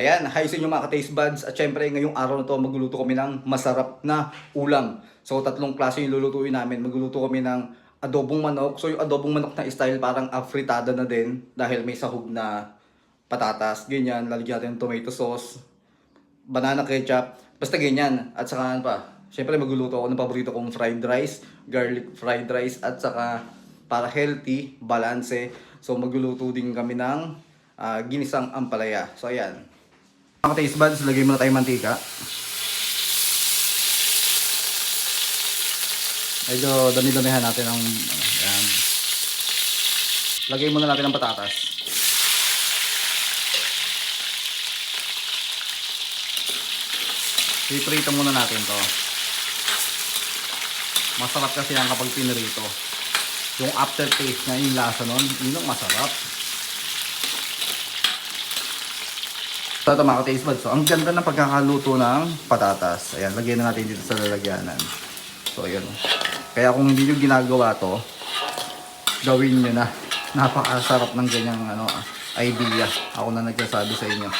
Ayan, hi sa inyo mga ka-taste buds. At syempre, ngayong araw na to, magluluto kami ng masarap na ulam. So, tatlong klase yung lulutuin namin. Magluluto kami ng adobong manok. So, yung adobong manok na style, parang afritada na din. Dahil may sahog na patatas, ganyan. Lalagyan natin ng tomato sauce, banana ketchup, basta ganyan. At saka ano pa, syempre magluluto ako ng paborito kong fried rice, garlic fried rice, at saka para healthy, balanse. So magluluto din kami ng ah, ginisang ampalaya. So ayan. Mga taste buds, lagay muna tayong mantika. Medyo dami-damihan natin ang ayan. Lagay muna natin ang patatas. Piprito muna natin to. Masarap kasi yan kapag pinirito. Yung aftertaste niya, yung lasa nun, yun ang masarap. Ito mga taste buds. So, ang ganda ng pagkakaluto ng patatas. Ayan, lagyan na natin dito sa lalagyanan. So, ayan. Kaya kung hindi nyo ginagawa to, gawin nyo na. Napakasarap ng ganyang ano, idea. Ako na nagsasabi sa inyo.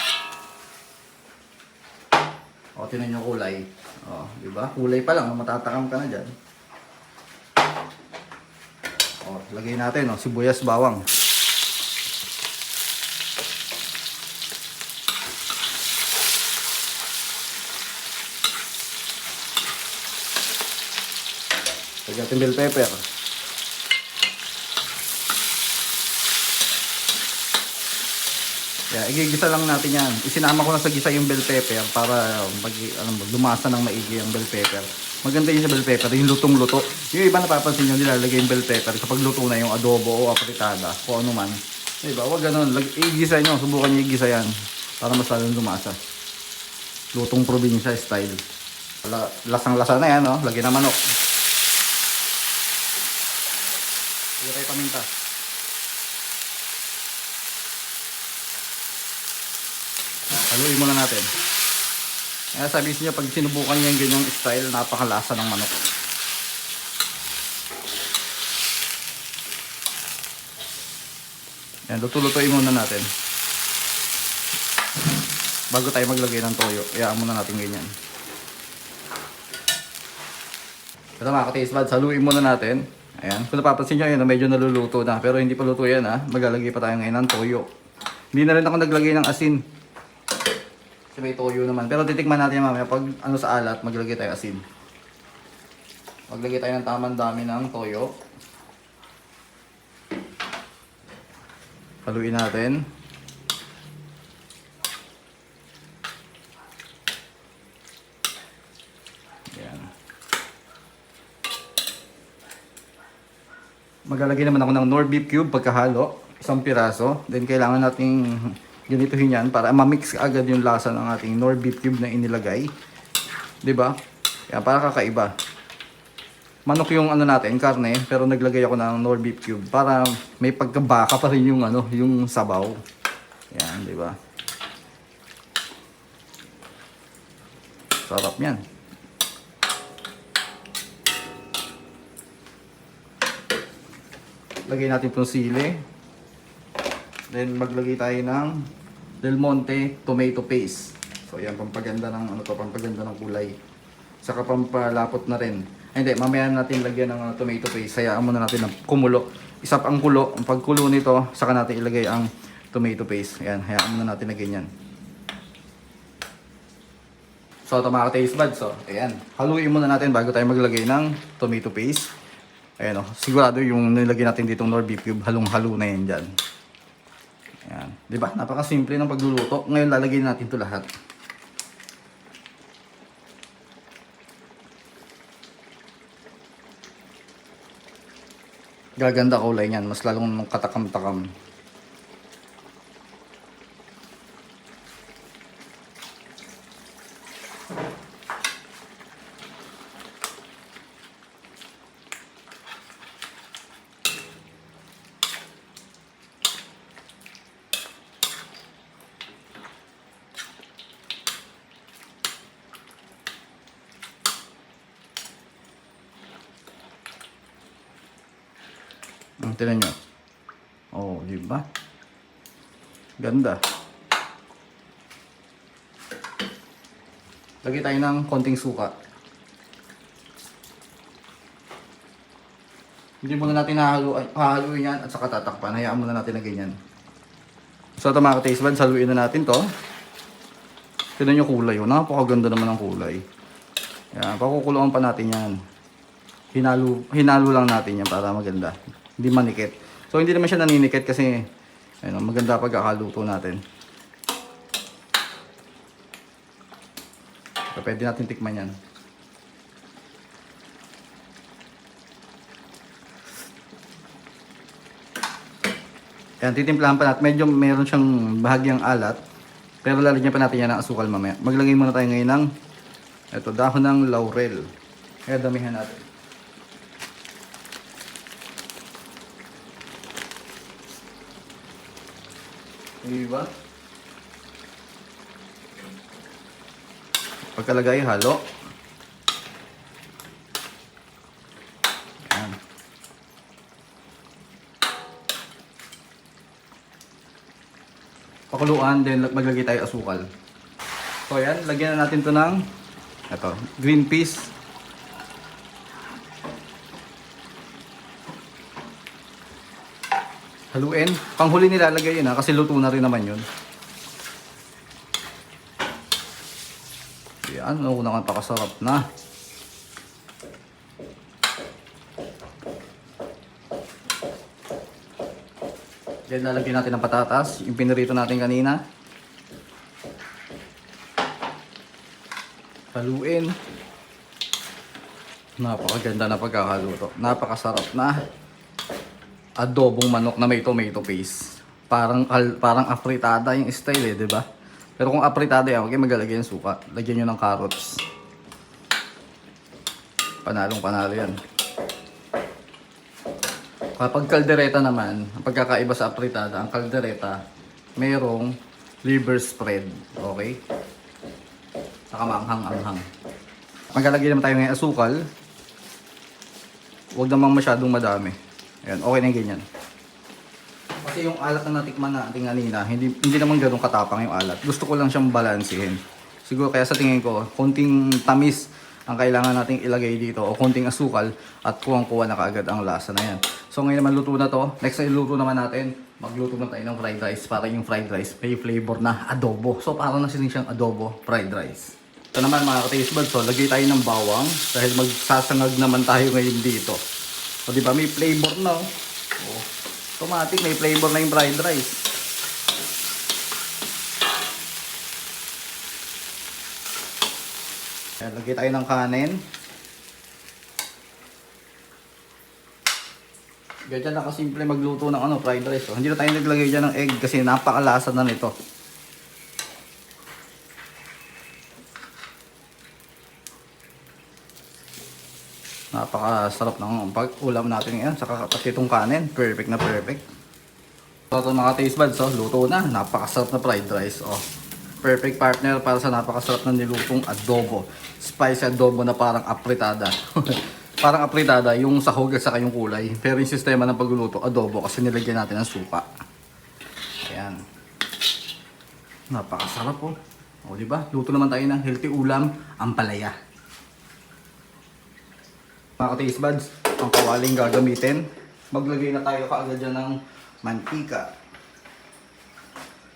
O, tinan nyo kulay. O, di ba? Kulay pa lang, matatakam ka na dyan. O, lagay natin, o, sibuyas, bawang. Lagyan natin bell pepper. Yeah, igigisa lang natin yan. Isinama ko na sa gisa yung bell pepper para mag, ano, lumasa ng maigi ang bell pepper. Maganda yun sa bell pepper, yung lutong-luto. Yung iba napapansin nyo, nilalagay yung bell pepper kapag luto na yung adobo o apritada, kung ano man. Diba? Huwag ganun. Igisa nyo, subukan nyo igisa yan para mas lalong lumasa. Lutong probinsya style. La- Lasang-lasa na yan, no? Lagyan ng manok. Lagyan tayo paminta. Haluin muna natin. Kaya sabi niyo pag sinubukan niyo yung ganyang style, napakalasa ng manok. Yan, luto-lutuin muna natin. Bago tayo maglagay ng toyo, iyaan muna natin ganyan. Ito mga ka-taste buds, haluin muna natin. Ayan, kung napapansin nyo, yun, medyo naluluto na. Pero hindi pa luto yan ha, maglalagay pa tayo ngayon ng toyo. Hindi na rin ako naglagay ng asin. Kasi may toyo naman. Pero titikman natin mamaya pag ano sa alat, maglagay tayo asin. Maglagay tayo ng tamang dami ng toyo. Haluin natin. Maglalagay naman ako ng nor beef cube pagkahalo. Isang piraso. Then kailangan nating ganituhin yan para ma-mix agad yung lasa ng ating nor beef cube na inilagay. 'Di ba? Yan, para kakaiba. Manok yung ano natin, karne, pero naglagay ako ng nor beef cube para may pagkabaka pa rin yung ano, yung sabaw. Yan, 'di ba? Sarap 'yan. Lagay natin itong sili. Then maglagay tayo ng Del Monte tomato paste. So yan, pampaganda ng ano to, pampaganda ng kulay. Saka pampalapot na rin. Ay, hindi, mamaya natin lagyan ng uh, tomato paste. Hayaan muna natin ng kumulo. Isap ang kulo. Ang pagkulo nito, saka natin ilagay ang tomato paste. Ayan, hayaan muna natin na ganyan. So, ito mga taste buds. So, ayan. Haluin muna natin bago tayo maglagay ng tomato paste. Ayan o. Sigurado yung nilagay natin ditong nor beef cube, halong-halo na yan dyan. Ayan. Di ba? Napakasimple ng pagluluto. Ngayon lalagay natin ito lahat. Gaganda kulay niyan. Mas lalong katakam-takam. Ang tinan nyo. Oh, di ba? Ganda. Lagay tayo ng konting suka. Hindi muna natin hahaluin, hahaluin yan at saka tatakpan. Hayaan muna natin na ganyan. So ito mga taste buds, haluin na natin to. Tignan nyo kulay. Oh. Napakaganda naman ng kulay. Yan, pakukulungan pa natin yan. Hinalo, hinalo lang natin yan para maganda. Hindi manikit. So hindi naman siya naninikit kasi ayun, maganda pagkakaluto natin. So, pwede natin tikman yan. Ayan, titimplahan pa natin. Medyo meron siyang bahagyang alat. Pero lalagyan pa natin yan ng asukal mamaya. Maglagay muna tayo ngayon ng ito, dahon ng laurel. Kaya damihan natin. Diba? Pagkalagay, halo. Ayan. Pakuluan, then maglagay tayo asukal. So ayan, lagyan na natin to ng ito, green peas. Haluin. Panghuli nilalagay yun ha, kasi luto na rin naman yun. Yan, ano na pakasarap na. Then lalagyan natin ng patatas, yung pinirito natin kanina. Haluin. Napakaganda na pagkakaluto. Napakasarap na adobong manok na may tomato paste. Parang parang afritada yung style eh, 'di ba? Pero kung afritada yan, huwag kayong maglalagay ng suka. Lagyan nyo ng carrots. Panalong panalo yan. Kapag kaldereta naman, ang pagkakaiba sa afritada, ang kaldereta, merong liver spread. Okay? Saka maanghang-anghang. Maglalagay naman tayo ng asukal. Huwag namang masyadong madami. Ayan, okay na yung ganyan. Kasi yung alat na natikman natin kanina, hindi, hindi naman ganun katapang yung alat. Gusto ko lang siyang balansehin. Siguro kaya sa tingin ko, konting tamis ang kailangan nating ilagay dito o konting asukal at kuwang-kuwa na kaagad ang lasa na yan. So ngayon naman luto na to. Next na iluto naman natin, magluto na tayo ng fried rice para yung fried rice may flavor na adobo. So parang na siyang adobo fried rice. Ito naman mga ka-taste buds, so lagay tayo ng bawang dahil magsasangag naman tayo ngayon dito. O di ba may flavor na oh. oh. Automatic may flavor na yung fried rice. Ayan, lagay tayo ng kanin. Ganyan na kasimple magluto ng ano, fried rice. Oh. Hindi na tayo naglagay dyan ng egg kasi napakalasa na nito. Napakasarap ng pag ulam natin ngayon. Saka pati kanin. Perfect na perfect. So ito mga taste buds, oh, luto na. Napakasarap na fried rice. Oh. Perfect partner para sa napakasarap na nilutong adobo. Spicy adobo na parang apritada. parang apritada, yung sahog at saka yung kulay. Pero yung sistema ng pagluluto, adobo kasi nilagyan natin ng suka. Ayan. Napakasarap po. O, di ba? Luto naman tayo ng healthy ulam, ang palaya. Mga ka-taste buds, ang kawaling gagamitin. Maglagay na tayo kaagad dyan ng mantika.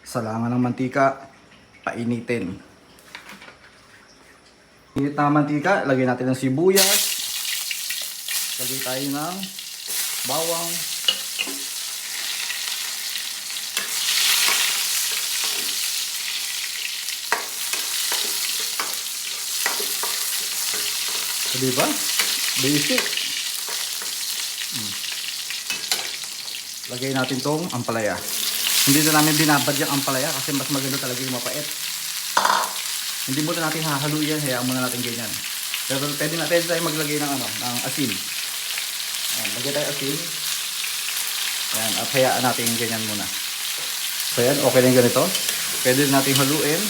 Salangan ng mantika, painitin. Init na mantika, lagay natin ng sibuyas. Lagay tayo ng bawang. So, di ba? Basic. Hmm. Lagay natin tong ampalaya. Hindi na namin binabad yung ampalaya kasi mas maganda talaga yung mapait. Hindi muna natin hahaluin yan, hayaan muna natin ganyan. Pero pwede na pwede tayo maglagay ng ano, ng asin. Ayan, lagay tayo asin. Ayan, at hayaan natin ganyan muna. So ayan, okay na yung ganito. Pwede natin haluin.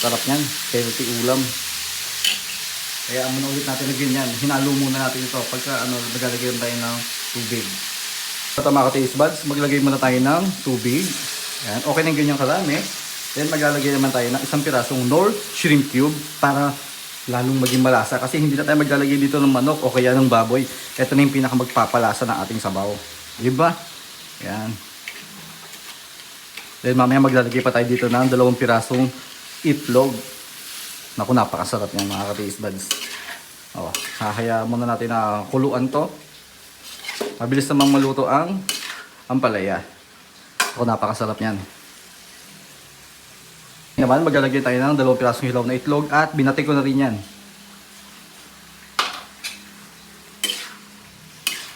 Sarap yan. Healthy ulam. Kaya muna ulit natin na ganyan. Hinalo muna natin ito pagka ano, maglalagay tayo ng tubig. Sa mga taste buds, maglagay muna tayo ng tubig. Yan. Okay na ganyan karami. Then maglalagay naman tayo ng isang pirasong North Shrimp Cube para lalong maging malasa. Kasi hindi na tayo maglalagay dito ng manok o kaya ng baboy. Ito na yung pinaka magpapalasa ng ating sabaw. Diba? Yan. Then mamaya maglalagay pa tayo dito ng dalawang pirasong itlog. Naku, napakasarap niyan mga ka-taste buds. O, hahayaan muna natin na kuluan to. Mabilis namang maluto ang ampalaya. Ako, napakasarap niyan. Naman, maglalagay tayo ng dalawang pirasong hilaw na itlog at binati ko na rin yan.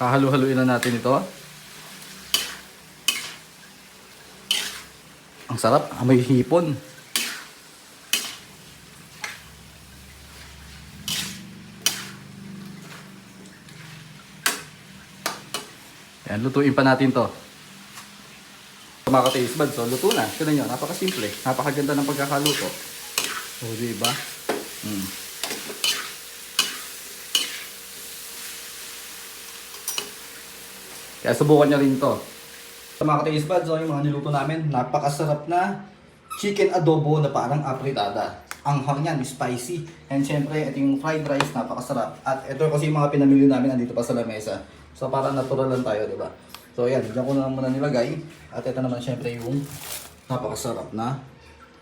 Hahalu-haluin na natin ito. Ang sarap, amoy hipon. Yan, lutuin pa natin to. Mga ka-taste so luto na. Tignan nyo, napakasimple. Napakaganda ng pagkakaluto. O, di ba? Mm. Kaya subukan nyo rin to. Sa mga ka-taste so, yung mga niluto namin, napakasarap na chicken adobo na parang apritada. Ang hang yan, spicy. And syempre, ito yung fried rice, napakasarap. At ito kasi yung mga pinamili namin, andito pa sa lamesa. So parang natural lang tayo, di ba? So yan, dyan ko na muna nilagay. At ito naman syempre yung napakasarap na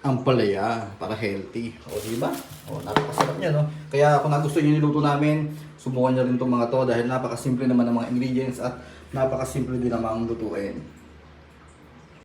ampalaya para healthy. O di ba? O napakasarap niya, no? Kaya kung nagustuhan niyo niluto namin, subukan niyo rin itong mga to dahil napakasimple naman ng mga ingredients at napakasimple din namang lutuin.